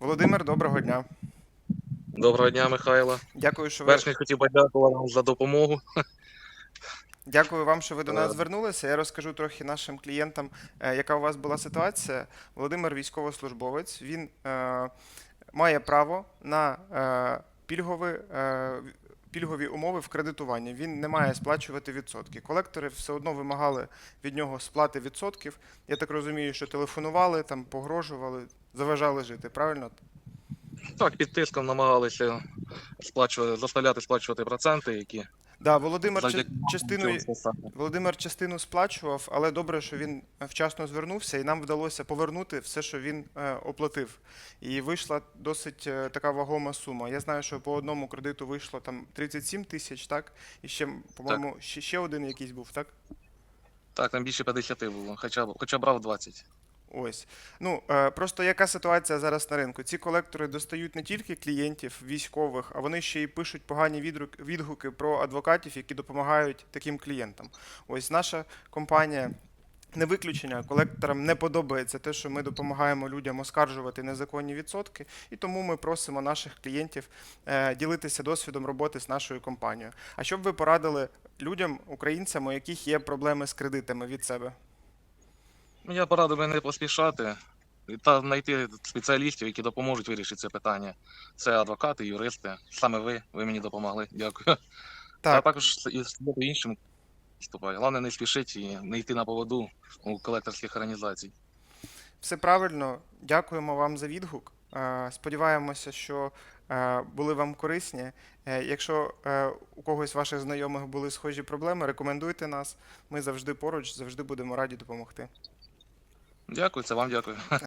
Володимир, доброго дня. Доброго дня, Михайло. Дякую, що ви Перш хотів подякувати вам за допомогу. дякую вам, що ви до нас Е. звернулися. Я розкажу трохи нашим клієнтам, е, яка у вас була ситуація. Володимир військовослужбовець. Він е, має право на е, пільгові, е, пільгові умови в кредитуванні. Він не має сплачувати відсотки. Колектори все одно вимагали від нього сплати відсотків. Я так розумію, що телефонували, там погрожували, заважали жити. Правильно? Так, під тиском намагалися сплачувати, заставляти сплачувати проценти, які Да, Володимир ча- частину. Володимир частину сплачував, але добре, що він вчасно звернувся, і нам вдалося повернути все, що він е, оплатив. І вийшла досить е, така вагома сума. Я знаю, що по одному кредиту вийшло там 37 тисяч, так? І ще, по-моєму, ще, ще один якийсь був, так? Так, там більше 50 було, хоча, хоча брав 20. Ось. Ну, е, просто яка ситуація зараз на ринку? Ці колектори достають не тільки клієнтів, військових, а вони ще й пишуть погані відгуки про адвокатів, які допомагають таким клієнтам. Ось наша компанія. Не виключення, колекторам не подобається те, що ми допомагаємо людям оскаржувати незаконні відсотки, і тому ми просимо наших клієнтів е, ділитися досвідом роботи з нашою компанією. А що б ви порадили людям, українцям, у яких є проблеми з кредитами від себе? Я порадив би не поспішати та знайти спеціалістів, які допоможуть вирішити це питання. Це адвокати, юристи. Саме ви, ви мені допомогли. Дякую. А також і іншим вступаю. Головне не спішити і не йти на поводу у колекторських організацій. Все правильно. Дякуємо вам за відгук. Е, Сподіваємося, що е, були вам корисні. Е, Якщо у когось з ваших знайомих були схожі проблеми, рекомендуйте нас. Ми завжди поруч, завжди будемо раді допомогти. Дякую, це вам дякую.